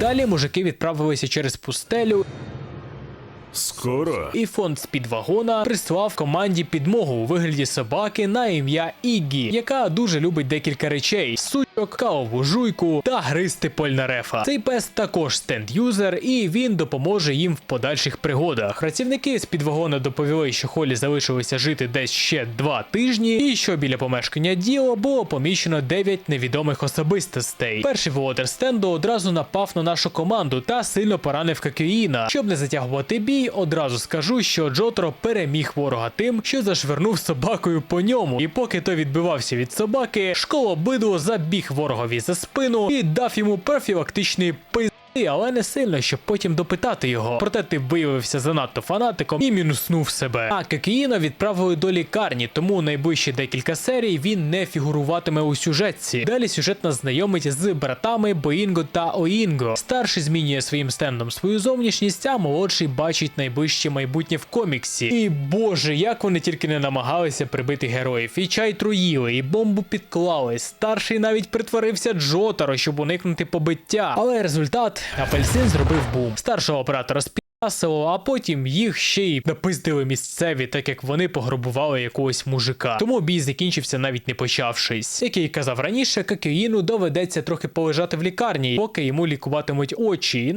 Далі мужики відправилися через пустелю, Скоро. і фонд з-під вагона прислав команді підмогу у вигляді собаки на ім'я Ігі, яка дуже любить декілька речей: сучок, кавову жуйку та гристи польнарефа. Цей пес також стенд-юзер, і він допоможе їм в подальших пригодах. Працівники з під вагона доповіли, що Холі залишилося жити десь ще два тижні, і що біля помешкання Діо було поміщено 9 невідомих особистостей. Перший володар стенду одразу напав на нашу команду та сильно поранив Какюїна. Щоб не затягувати бій, одразу скажу, що Джотро переміг ворога тим, що зашвернув собакою по ньому. І поки той відбивався від собаки, школобидло забіг ворогові за спину і дав йому профілактичний пиз. Але не сильно, щоб потім допитати його. Проте ти виявився занадто фанатиком і мінуснув себе. А Кекіїна відправили до лікарні, тому найближчі декілька серій він не фігуруватиме у сюжетці. Далі сюжет нас знайомить з братами Боінго та Оінго. Старший змінює своїм стендом свою зовнішність, а молодший бачить найближче майбутнє в коміксі. І боже, як вони тільки не намагалися прибити героїв. І чай труїли, і бомбу підклали. Старший навіть притворився Джотаро, щоб уникнути побиття. Але результат апельсин зробив бум. Старшого оператора сп'ясило, а потім їх ще й напиздили місцеві, так як вони пограбували якогось мужика. Тому бій закінчився навіть не почавшись. Як я й казав раніше, Кокеїну доведеться трохи полежати в лікарні, поки йому лікуватимуть очі.